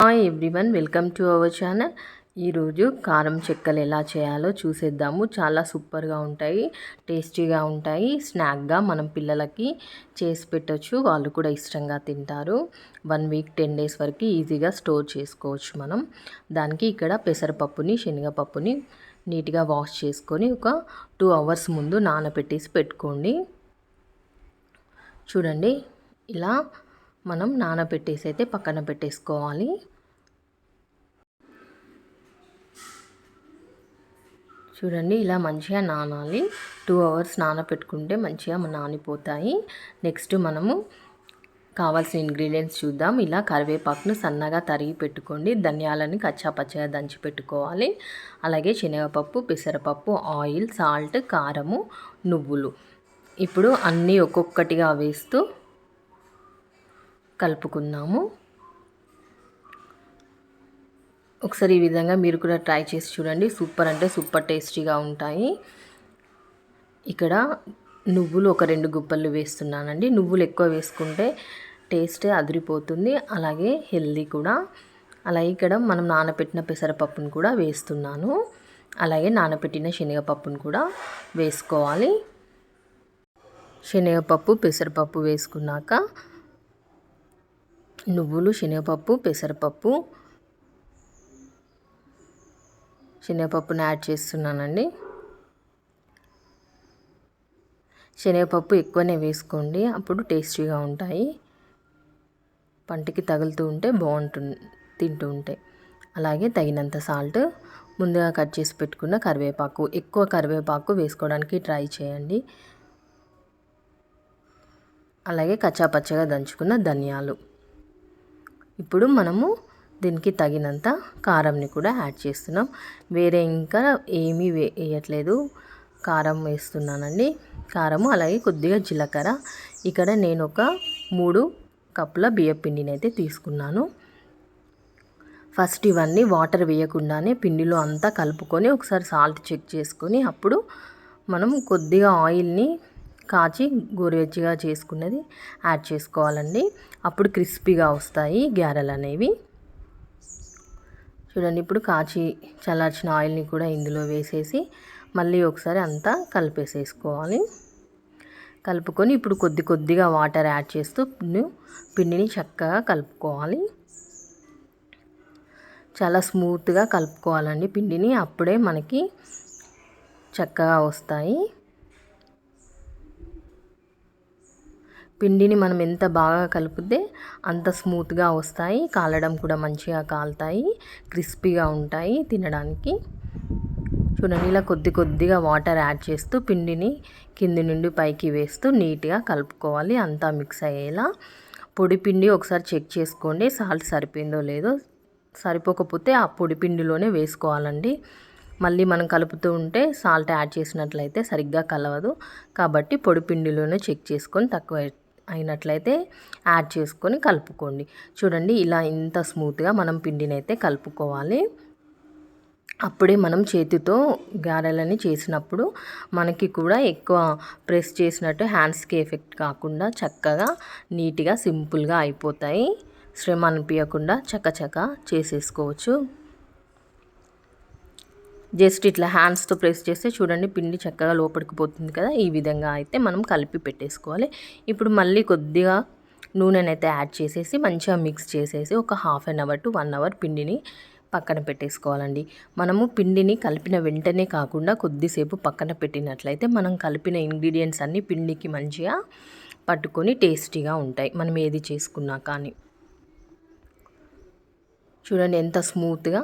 Hi everyone welcome to our channel ఈరోజు కారం చెక్కలు ఎలా చేయాలో చూసేద్దాము. చాలా సూపర్గా ఉంటాయి టేస్టీగా ఉంటాయి. స్నాక్గా మనం పిల్లలకి చేసి పెట్టచ్చు. వాళ్ళు కూడా ఇష్టంగా తింటారు. వన్ వీక్ టెన్ డేస్ వరకు ఈజీగా స్టోర్ చేసుకోవచ్చు మనం. దానికి ఇక్కడ పెసరపప్పుని శనగపప్పుని నీట్గా వాష్ చేసుకొని ఒక టూ అవర్స్ ముందు నానబెట్టేసి పెట్టుకోండి. చూడండి ఇలా మనం నానబెట్టేసి అయితే పక్కన పెట్టేసుకోవాలి. చూడండి ఇలా మంచిగా నానాలి. టూ అవర్స్ నానబెట్టుకుంటే మంచిగా నానిపోతాయి. నెక్స్ట్ మనము కావాల్సిన ఇంగ్రీడియంట్స్ చూద్దాం. ఇలా కరివేపాకును సన్నగా తరిగి పెట్టుకోండి. ధనియాలని కచ్చాపచ్చగా దంచి పెట్టుకోవాలి. అలాగే శనగపప్పు పెసరపప్పు ఆయిల్ సాల్ట్ కారము నువ్వులు. ఇప్పుడు అన్నీ ఒక్కొక్కటిగా వేస్తూ కలుపుకుందాము. ఒకసారి ఈ విధంగా మీరు కూడా ట్రై చేసి చూడండి. సూపర్ అంటే సూపర్ టేస్టీగా ఉంటాయి. ఇక్కడ నువ్వులు ఒక రెండు గుప్పలు వేస్తున్నానండి. నువ్వులు ఎక్కువ వేసుకుంటే టేస్ట్ అదిరిపోతుంది. అలాగే హెల్దీ కూడా. అలాగే ఇక్కడ మనం నానబెట్టిన పెసరపప్పును కూడా వేస్తున్నాను. అలాగే నానబెట్టిన శనగపప్పును కూడా వేసుకోవాలి. శనగపప్పు పెసరపప్పు వేసుకున్నాక నువ్వులు శనగపప్పు పెసరపప్పు. శనగపప్పుని యాడ్ చేస్తున్నానండి. శనగపప్పు ఎక్కువనే వేసుకోండి. అప్పుడు టేస్టీగా ఉంటాయి. పంటికి తగులుతూ ఉంటే బాగుంటుంది తింటూ ఉంటే. అలాగే తగినంత సాల్ట్ ముందుగా కట్ చేసి పెట్టుకున్న కరివేపాకు. ఎక్కువ కరివేపాకు వేసుకోవడానికి ట్రై చేయండి. అలాగే కచ్చాపచ్చగా దంచుకున్న ధనియాలు. ఇప్పుడు మనము దీనికి తగినంత కారంని కూడా యాడ్ చేస్తున్నాం. వేరే ఇంకా ఏమీ వేయట్లేదు. కారం వేస్తున్నానండి. కారము అలాగే కొద్దిగా జీలకర్ర. ఇక్కడ నేను ఒక మూడు కప్పుల బియ్య పిండిని అయితే తీసుకున్నాను. ఫస్ట్ ఇవన్నీ వాటర్ వేయకుండానే పిండిలో అంతా కలుపుకొని ఒకసారి సాల్ట్ చెక్ చేసుకొని అప్పుడు మనం కొద్దిగా ఆయిల్ని కాచి గోరువెచ్చగా చేసుకున్నది యాడ్ చేసుకోవాలండి. అప్పుడు క్రిస్పీగా వస్తాయి గ్యారెలు అనేవి. చూడండి ఇప్పుడు కాచి చల్లార్చిన ఆయిల్ని కూడా ఇందులో వేసేసి మళ్ళీ ఒకసారి అంతా కలిపేసేసుకోవాలి. కలుపుకొని ఇప్పుడు కొద్ది కొద్దిగా వాటర్ యాడ్ చేస్తూ పిండిని చక్కగా కలుపుకోవాలి. చాలా స్మూత్గా కలుపుకోవాలండి పిండిని. అప్పుడే మనకి చక్కగా వస్తాయి. పిండిని మనం ఎంత బాగా కలిపితే అంత స్మూత్గా వస్తాయి. కాలడం కూడా మంచిగా కాలుతాయి. క్రిస్పీగా ఉంటాయి తినడానికి. చూడండి ఇలా కొద్ది కొద్దిగా వాటర్ యాడ్ చేస్తూ పిండిని కింది నుండి పైకి వేస్తూ నీట్గా కలుపుకోవాలి. అంతా మిక్స్ అయ్యేలా. పొడి పిండి ఒకసారి చెక్ చేసుకోండి. సాల్ట్ సరిపోయిందో లేదో సరిపోకపోతే ఆ పొడి పిండిలోనే వేసుకోవాలండి. మళ్ళీ మనం కలుపుతూ ఉంటే సాల్ట్ యాడ్ చేసినట్లయితే సరిగ్గా కలవదు. కాబట్టి పొడి పిండిలోనే చెక్ చేసుకొని తక్కువ అయినట్లయితే యాడ్ చేసుకొని కలుపుకోండి. చూడండి ఇలా ఇంత స్మూత్గా మనం పిండిని అయితే కలుపుకోవాలి. అప్పుడే మనం చేతితో గారెలని చేసినప్పుడు మనకి కూడా ఎక్కువ ప్రెస్ చేసినట్టు హ్యాండ్స్కి ఎఫెక్ట్ కాకుండా చక్కగా నీట్గా సింపుల్గా అయిపోతాయి. శ్రమ అనిపించకుండా చక్కచక్క చేసేసుకోవచ్చు. జస్ట్ ఇట్లా హ్యాండ్స్తో ప్రెస్ చేస్తే చూడండి పిండి చక్కగా లోపలికి పోతుంది కదా. ఈ విధంగా అయితే మనం కలిపి పెట్టేసుకోవాలి. ఇప్పుడు మళ్ళీ కొద్దిగా నూనెనైతే యాడ్ చేసేసి మంచిగా మిక్స్ చేసేసి ఒక half an hour to one hour పిండిని పక్కన పెట్టేసుకోవాలండి. మనము పిండిని కలిపిన వెంటనే కాకుండా కొద్దిసేపు పక్కన పెట్టినట్లయితే మనం కలిపిన ఇంగ్రీడియంట్స్ అన్నీ పిండికి మంచిగా పట్టుకొని టేస్టీగా ఉంటాయి. మనం ఏది చేసుకున్నా కానీ. చూడండి ఎంత స్మూత్గా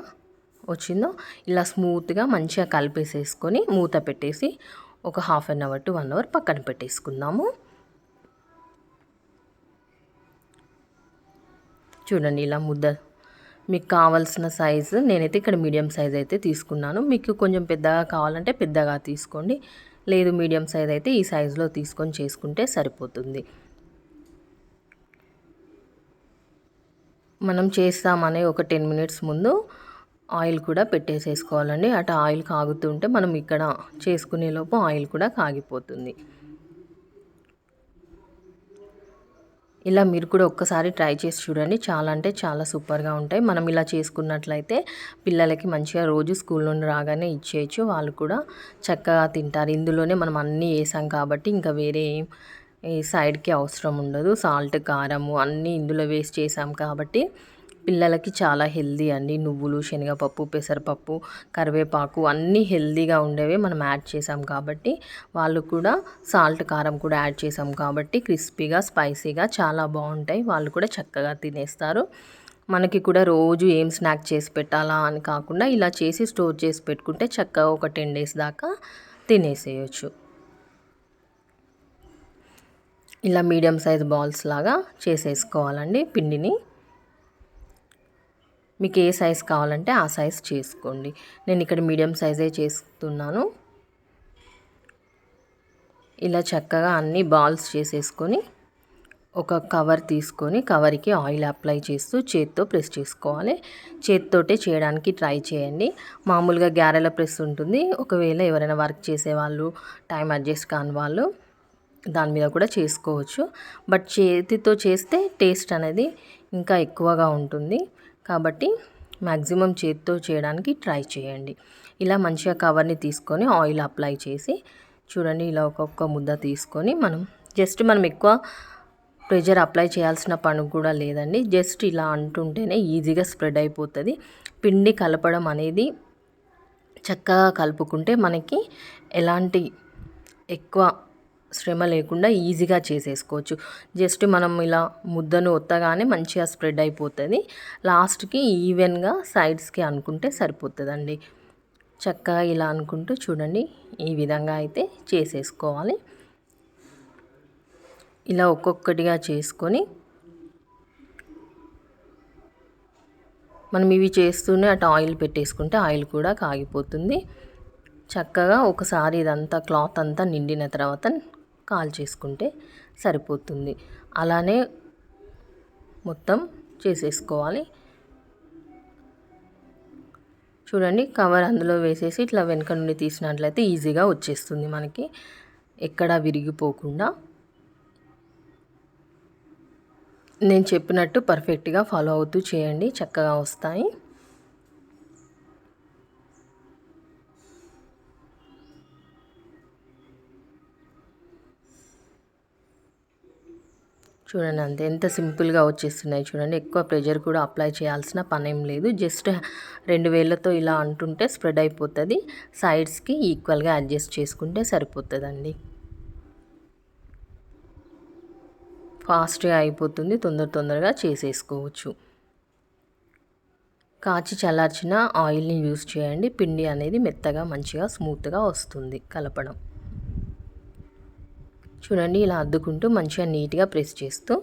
వచ్చిందో ఇలా స్మూత్గా మంచిగా కలిపేసేసుకొని మూత పెట్టేసి ఒక half an hour to one hour పక్కన పెట్టేసుకుందాము. చూడండి ఇలా ముద్ద మీకు కావాల్సిన సైజు నేనైతే ఇక్కడ మీడియం సైజ్ అయితే తీసుకున్నాను. మీకు కొంచెం పెద్దగా కావాలంటే పెద్దగా తీసుకోండి. లేదు మీడియం సైజ్ అయితే ఈ సైజులో తీసుకొని చేసుకుంటే సరిపోతుంది. మనం చేస్తామనే ఒక టెన్ మినిట్స్ ముందు ఆయిల్ కూడా పెట్టేసేసుకోవాలండి. అటు ఆయిల్ కాగుతుంటే మనం ఇక్కడ చేసుకునే లోపు ఆయిల్ కూడా కాగిపోతుంది. ఇలా మీరు కూడా ఒక్కసారి ట్రై చేసి చూడండి. చాలా అంటే చాలా సూపర్గా ఉంటాయి. మనం ఇలా చేసుకున్నట్లయితే పిల్లలకి మంచిగా రోజు స్కూల్ నుండి రాగానే ఇచ్చేయచ్చు. వాళ్ళు కూడా చక్కగా తింటారు. ఇందులోనే మనం అన్నీ వేసాం కాబట్టి ఇంకా వేరే సైడ్కి అవసరం ఉండదు. సాల్ట్ కారము అన్నీ ఇందులో వేస్ట్ చేసాం కాబట్టి పిల్లలకి చాలా హెల్దీ అండి. నువ్వులు శనగపప్పు పెసరపప్పు కరివేపాకు అన్నీ హెల్దీగా ఉండేవి మనం యాడ్ చేసాం కాబట్టి. వాళ్ళు కూడా సాల్ట్ కారం కూడా యాడ్ చేసాం కాబట్టి క్రిస్పీగా స్పైసీగా చాలా బాగుంటాయి. వాళ్ళు కూడా చక్కగా తినేస్తారు. మనకి కూడా రోజు ఏం స్నాక్ చేసి పెట్టాలా అని కాకుండా ఇలా చేసి స్టోర్ చేసి పెట్టుకుంటే చక్కగా ఒక టెన్ డేస్ దాకా తినేసేయచ్చు. ఇలా మీడియం సైజ్ బాల్స్ లాగా చేసేసుకోవాలండి పిండిని. మీకు ఏ సైజ్ కావాలంటే ఆ సైజ్ చేసుకోండి. నేను ఇక్కడ మీడియం సైజే చేస్తున్నాను. ఇలా చక్కగా అన్ని బాల్స్ చేసేసుకొని ఒక కవర్ తీసుకొని కవర్కి ఆయిల్ అప్లై చేస్తూ చేత్తో ప్రెస్ చేసుకోవాలి. చేత్తోటే చేయడానికి ట్రై చేయండి. మామూలుగా గ్యారెల ప్రెస్ ఉంటుంది. ఒకవేళ ఎవరైనా వర్క్ చేసేవాళ్ళు టైం అడ్జస్ట్ కాని వాళ్ళు దాని మీద కూడా చేసుకోవచ్చు. బట్ చేతితో చేస్తే టేస్ట్ అనేది ఇంకా ఎక్కువగా ఉంటుంది. కాబట్టి మ్యాక్సిమం చేతితో చేయడానికి ట్రై చేయండి. ఇలా మంచిగా కవర్ని తీసుకొని ఆయిల్ అప్లై చేసి చూడండి ఇలా ఒక్కొక్క ముద్ద తీసుకొని మనం జస్ట్ మనం ఎక్కువ ప్రెషర్ అప్లై చేయాల్సిన పని కూడా లేదండి. జస్ట్ ఇలా అంటుంటేనే ఈజీగా స్ప్రెడ్ అయిపోతుంది. పిండి కలపడం అనేది చక్కగా కలుపుకుంటే మనకి ఎలాంటి ఎక్కువ శ్రమ లేకుండా ఈజీగా చేసేసుకోవచ్చు. జస్ట్ మనం ఇలా ముద్దను ఒత్తగానే మంచిగా స్ప్రెడ్ అయిపోతుంది. లాస్ట్కి ఈవెన్గా సైడ్స్కి అనుకుంటే సరిపోతుందండి. చక్కగా ఇలా అనుకుంటూ చూడండి. ఈ విధంగా అయితే చేసేసుకోవాలి. ఇలా ఒక్కొక్కటిగా చేసుకొని మనం ఇవి చేస్తూనే అటు ఆయిల్ పెట్టేసుకుంటే ఆయిల్ కూడా కాగిపోతుంది. చక్కగా ఒకసారి ఇదంతా క్లాత్ అంతా నిండిన తర్వాత కాల్ చేసుకుంటే సరిపోతుంది. అలానే మొత్తం చేసేసుకోవాలి. చూడండి కవర్ అందులో వేసేసి ఇట్లా వెనుక నుండి తీసినట్లయితే ఈజీగా వచ్చేస్తుంది మనకి. ఎక్కడ విరిగిపోకుండా. నేను చెప్పినట్టు పర్ఫెక్ట్గా ఫాలో అవుతూ చేయండి. చక్కగా వస్తాయి. చూడండి అంతే ఎంత సింపుల్గా వచ్చేస్తున్నాయి చూడండి. ఎక్కువ ప్రెషర్ కూడా అప్లై చేయాల్సిన పని ఏం లేదు. జస్ట్ రెండు వేలతో ఇలా అంటుంటే స్ప్రెడ్ అయిపోతుంది. సైడ్స్కి ఈక్వల్గా అడ్జస్ట్ చేసుకుంటే సరిపోతుందండి. ఫాస్ట్గా అయిపోతుంది తొందర తొందరగా చేసేసుకోవచ్చు. కాచి చల్లార్చిన ఆయిల్ని యూస్ చేయండి. పిండి అనేది మెత్తగా మంచిగా స్మూత్గా వస్తుంది కలపడం. చూడండి ఇలా అద్దుకుంటూ మంచిగా నీట్గా ప్రెస్ చేస్తూ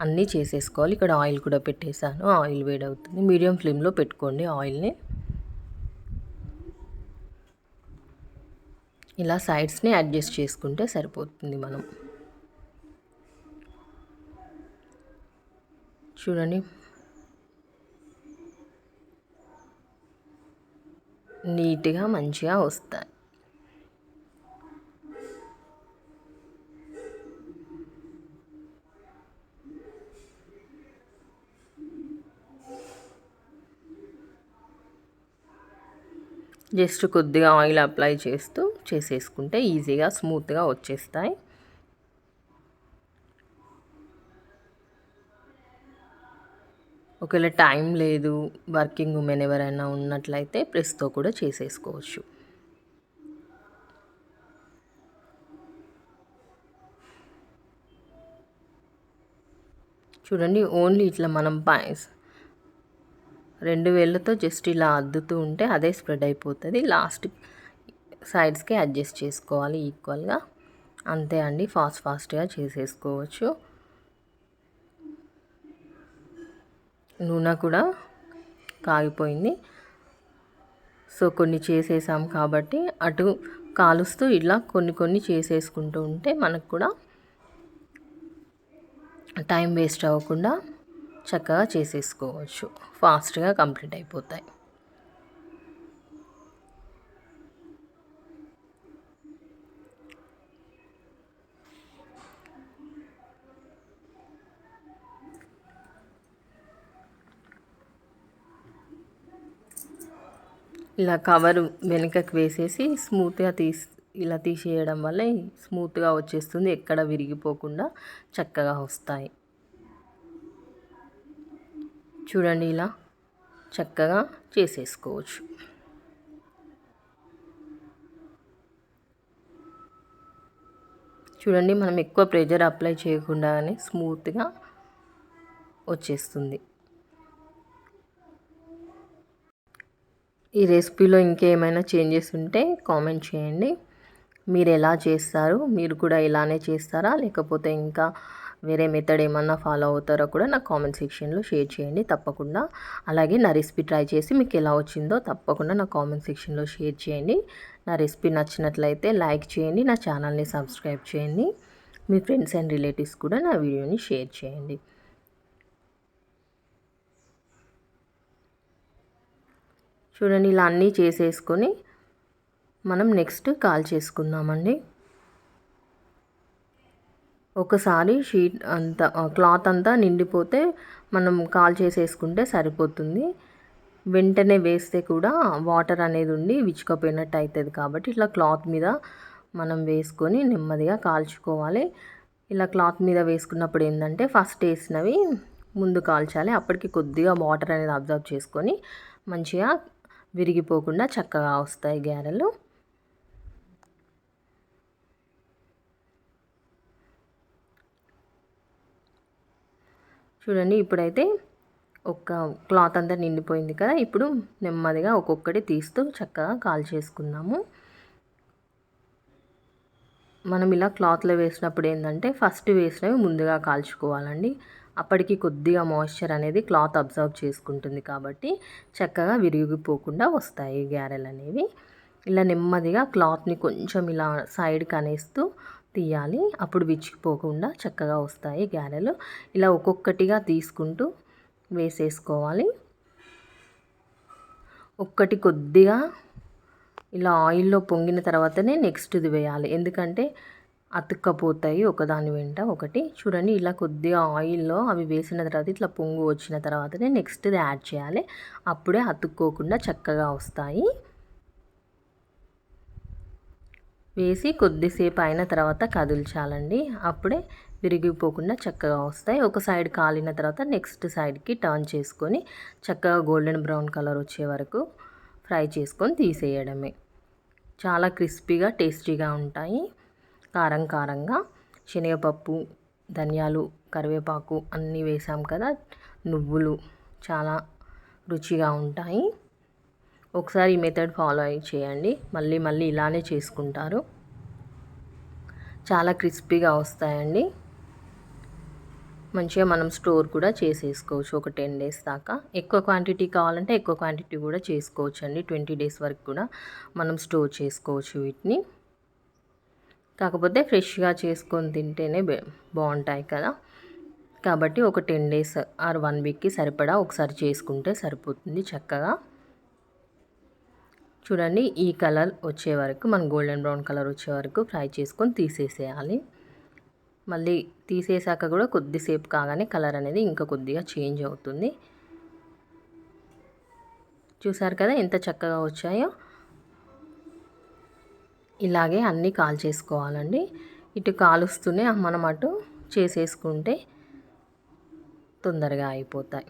అన్నీ చేసేసుకోవాలి. ఇక్కడ ఆయిల్ కూడా పెట్టేశాను. ఆయిల్ వేడవుతుంది. మీడియం ఫ్లేమ్లో పెట్టుకోండి ఆయిల్ని. ఇలా సైడ్స్ని అడ్జస్ట్ చేసుకుంటే సరిపోతుంది మనం. చూడండి. నీట్గా మంచిగా వస్తాయి. జస్ట్ కొద్దిగా ఆయిల్ అప్లై చేస్తూ చేసేసుకుంటే ఈజీగా స్మూత్గా వచ్చేస్తాయి. ఒకవేళ టైం లేదు వర్కింగ్ ఉమెన్ ఎవరైనా ఉన్నట్లయితే ప్రెస్తో కూడా చేసేసుకోవచ్చు. చూడండి ఓన్లీ ఇట్లా మనం పాయస్ రెండు వేళ్ళతో జస్ట్ ఇలా అద్దుతూ ఉంటే అదే స్ప్రెడ్ అయిపోతుంది. లాస్ట్ సైడ్స్కి అడ్జస్ట్ చేసుకోవాలి ఈక్వల్గా. అంతే అండి ఫాస్ట్ ఫాస్ట్గా చేసేసుకోవచ్చు. నూనె కూడా కాగిపోయింది. సో కొన్ని చేసేసాం కాబట్టి అటు కాలుస్తూ ఇలా కొన్ని కొన్ని చేసేసుకుంటూ ఉంటే మనకు కూడా టైం వేస్ట్ అవ్వకుండా చక్కగా చేసేసుకోవచ్చు. ఫాస్ట్గా కంప్లీట్ అయిపోతాయి. ఇలా కవర్ వెనుకకు వేసేసి స్మూత్గా తీసి ఇలా తీసేయడం వల్ల స్మూత్గా వచ్చేస్తుంది. ఎక్కడ విరిగిపోకుండా చక్కగా వస్తాయి. చూడండి ఇలా చక్కగా చేసేసుకోవచ్చు. చూడండి మనం ఎక్కువ ప్రెజర్ అప్లై చేయకుండానే స్మూత్గా వచ్చేస్తుంది. ఈ రెసిపీలో ఇంకేమైనా చేంజెస్ ఉంటే కామెంట్ చేయండి. మీరు ఎలా చేస్తారు? మీరు కూడా ఇలానే చేస్తారా? లేకపోతే ఇంకా వేరే మెథడ్ ఏమన్నా ఫాలో అవుతారో కూడా నాకు కామెంట్ సెక్షన్లో షేర్ చేయండి. తప్పకుండా. అలాగే నా రెసిపీ ట్రై చేసి మీకు ఎలా వచ్చిందో తప్పకుండా నా కామెంట్ సెక్షన్లో షేర్ చేయండి. నా రెసిపీ నచ్చినట్లయితే లైక్ చేయండి. నా ఛానల్ని సబ్స్క్రైబ్ చేయండి. మీ ఫ్రెండ్స్ అండ్ రిలేటివ్స్ కూడా నా వీడియోని షేర్ చేయండి. చూడండి ఇలా అన్నీ చేసేసుకొని మనం నెక్స్ట్ కాల్ చేసుకుందామండి. ఒకసారి షీట్ అంతా క్లాత్ అంతా నిండిపోతే మనం కాల్ చేసేసుకుంటే సరిపోతుంది. వెంటనే వేస్తే కూడా వాటర్ అనేది ఉండి విచ్చుకపోయినట్టు అవుతుంది కాబట్టి ఇట్లా క్లాత్ మీద మనం వేసుకొని నెమ్మదిగా కాల్చుకోవాలి. ఇలా క్లాత్ మీద వేసుకున్నప్పుడు ఏంటంటే ఫస్ట్ వేసినవి ముందు కాల్చాలి. అప్పటికి కొద్దిగా వాటర్ అనేది అబ్జర్వ్ చేసుకొని మంచిగా విరిగిపోకుండా చక్కగా వస్తాయి గ్యారెలు చూడండి ఇప్పుడైతే ఒక క్లాత్ అంతా నిండిపోయింది కదా ఇప్పుడు నెమ్మదిగా ఒక్కొక్కటి తీస్తూ చక్కగా కాల్ చేసుకుందాము. మనం ఇలా క్లాత్లో వేసినప్పుడు ఏంటంటే ఫస్ట్ వేసినవి ముందుగా కాల్చుకోవాలండి. అప్పటికి కొద్దిగా మాయిశ్చర్ అనేది క్లాత్ అబ్జర్వ్ చేసుకుంటుంది కాబట్టి చక్కగా విరిగిపోకుండా వస్తాయి గ్యారెలు అనేవి. ఇలా నెమ్మదిగా క్లాత్ని కొంచెం ఇలా సైడ్కి అనేస్తూ తీయాలి. అప్పుడు విచ్చిపోకుండా చక్కగా వస్తాయి గారెలు. ఇలా ఒక్కొక్కటిగా తీసుకుంటూ వేసేసుకోవాలి. ఒక్కటి కొద్దిగా ఇలా ఆయిల్లో పొంగిన తర్వాతనే నెక్స్ట్ది వేయాలి. ఎందుకంటే అతుక్కపోతాయి ఒకదాని వెంట ఒకటి. చూడండి ఇలా కొద్దిగా ఆయిల్లో అవి వేసిన తర్వాత ఇట్లా పొంగు వచ్చిన తర్వాతనే నెక్స్ట్ది యాడ్ చేయాలి. అప్పుడే అతుక్కోకుండా చక్కగా వస్తాయి. వేసి కొద్దిసేపు అయిన తర్వాత కదిల్చాలండి. అప్పుడే విరిగిపోకుండా చక్కగా వస్తాయి. ఒక సైడ్ కాలిన తర్వాత నెక్స్ట్ సైడ్కి టర్న్ చేసుకొని చక్కగా గోల్డెన్ బ్రౌన్ కలర్ వచ్చే వరకు ఫ్రై చేసుకొని తీసేయడమే. చాలా క్రిస్పీగా టేస్టీగా ఉంటాయి. కారం కారంగా శనగపప్పు ధనియాలు కరివేపాకు అన్నీ వేసాం కదా నువ్వులు చాలా రుచిగా ఉంటాయి. ఒకసారి ఈ మెథడ్ ఫాలో అయ్యి చేయండి. మళ్ళీ మళ్ళీ ఇలానే చేసుకుంటారు. చాలా క్రిస్పీగా వస్తాయండి. మంచిగా మనం స్టోర్ కూడా చేసేసుకోవచ్చు ఒక టెన్ డేస్ దాకా. ఎక్కువ క్వాంటిటీ కావాలంటే ఎక్కువ క్వాంటిటీ కూడా చేసుకోవచ్చు అండి ట్వంటీ డేస్ వరకు కూడా మనం స్టోర్ చేసుకోవచ్చు వీటిని. కాకపోతే ఫ్రెష్గా చేసుకొని తింటేనే బాగుంటాయి కదా. కాబట్టి ఒక టెన్ డేస్ ఆర్ వన్ వీక్కి సరిపడా ఒకసారి చేసుకుంటే సరిపోతుంది చక్కగా. చూడండి ఈ కలర్ వచ్చే వరకు మన గోల్డెన్ బ్రౌన్ కలర్ వచ్చే వరకు ఫ్రై చేసుకొని తీసేసేయాలి. మళ్ళీ తీసేసాక కూడా కొద్దిసేపు కాగానే కలర్ అనేది ఇంకా కొద్దిగా చేంజ్ అవుతుంది. చూసారు కదా ఎంత చక్కగా వచ్చాయో? ఇలాగే అన్నీ కాల్ చేసుకోవాలండి. ఇటు కాలుస్తూనే మనం అటు చేసేసుకుంటే తొందరగా అయిపోతాయి.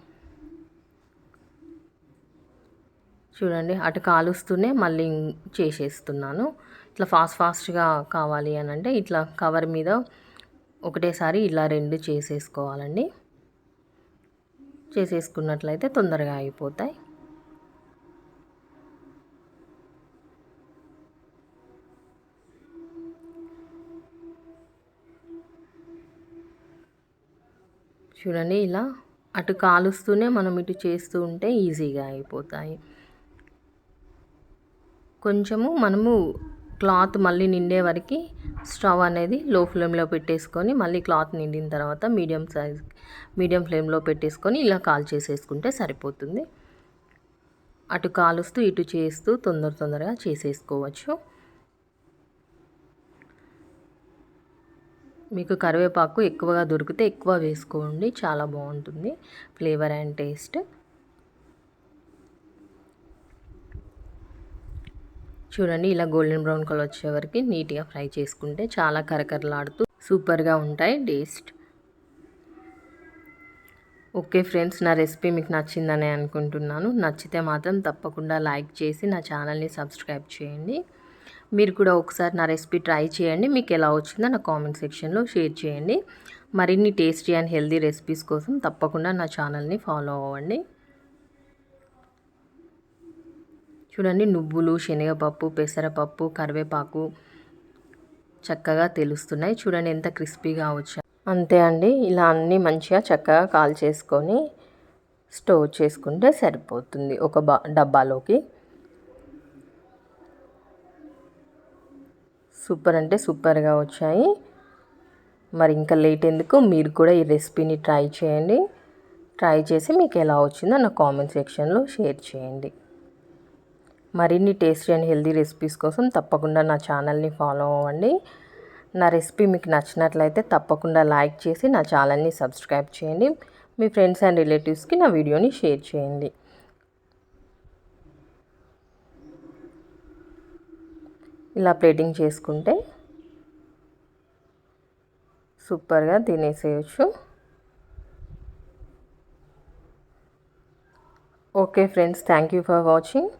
చూడండి అటు కాలుస్తూనే మళ్ళీ చేసేస్తున్నాను. ఇట్లా ఫాస్ట్ ఫాస్ట్గా కావాలి అని అంటే ఇట్లా కవర్ మీద ఒకటేసారి ఇలా రెండు చేసేసుకోవాలండి. చేసేసుకున్నట్లయితే తొందరగా అయిపోతాయి. చూడండి ఇలా అటు కాలుస్తూనే మనం ఇటు చేస్తూ ఉంటే ఈజీగా అయిపోతాయి. కొంచెము మనము క్లాత్ మళ్ళీ నిండే వరకు స్టవ్ అనేది లో ఫ్లేమ్లో పెట్టేసుకొని మళ్ళీ క్లాత్ నిండిన తర్వాత మీడియం సైజ్ మీడియం ఫ్లేమ్లో పెట్టేసుకొని ఇలా కాల్ చేసేసుకుంటే సరిపోతుంది. అటు కాలుస్తూ ఇటు చేస్తూ తొందర తొందరగా చేసేసుకోవచ్చు. మీకు కరివేపాకు ఎక్కువగా దొరికితే ఎక్కువ వేసుకోండి. చాలా బాగుంటుంది. Flavour and taste. చూడండి ఇలా గోల్డెన్ బ్రౌన్ కలర్ వచ్చే వరకు నీట్గా ఫ్రై చేసుకుంటే చాలా కరకరలాడుతూ సూపర్గా ఉంటాయి టేస్ట్. ఓకే ఫ్రెండ్స్ నా రెసిపీ మీకు నచ్చిందని అనుకుంటున్నాను. నచ్చితే మాత్రం తప్పకుండా లైక్ చేసి నా ఛానల్ని సబ్స్క్రైబ్ చేయండి. మీరు కూడా ఒకసారి నా రెసిపీ ట్రై చేయండి. మీకు ఎలా వచ్చిందో నా కామెంట్ సెక్షన్లో షేర్ చేయండి. మరిన్ని టేస్టీ అండ్ హెల్దీ రెసిపీస్ కోసం తప్పకుండా నా ఛానల్ని ఫాలో అవ్వండి. చూడండి నువ్వులు శనగపప్పు పెసరపప్పు కరివేపాకు చక్కగా తెలుస్తున్నాయి. చూడండి ఎంత క్రిస్పీగా వచ్చాయి. అంతే అండి ఇలా అన్నీ మంచిగా చక్కగా కాల్ చేసుకొని స్టోర్ చేసుకుంటే సరిపోతుంది ఒక బా డబ్బాలోకి. సూపర్ అంటే సూపర్గా వచ్చాయి. మరి ఇంకా లేట్ ఎందుకు? మీరు కూడా ఈ రెసిపీని ట్రై చేయండి. ట్రై చేసి మీకు ఎలా వచ్చిందో నా కామెంట్ సెక్షన్లో షేర్ చేయండి. మరిన్ని టేస్టీ అండ్ హెల్దీ రెసిపీస్ కోసం తప్పకుండా నా ఛానల్ని ఫాలో అవ్వండి. నా రెసిపీ మీకు నచ్చినట్లయితే తప్పకుండా లైక్ చేసి నా ఛానల్ని సబ్స్క్రైబ్ చేయండి. మీ ఫ్రెండ్స్ అండ్ రిలేటివ్స్కి నా వీడియోని షేర్ చేయండి. ఇలా ప్లేటింగ్ చేసుకుంటే సూపర్గా తినేసేయచ్చు. Okay friends thank you for watching.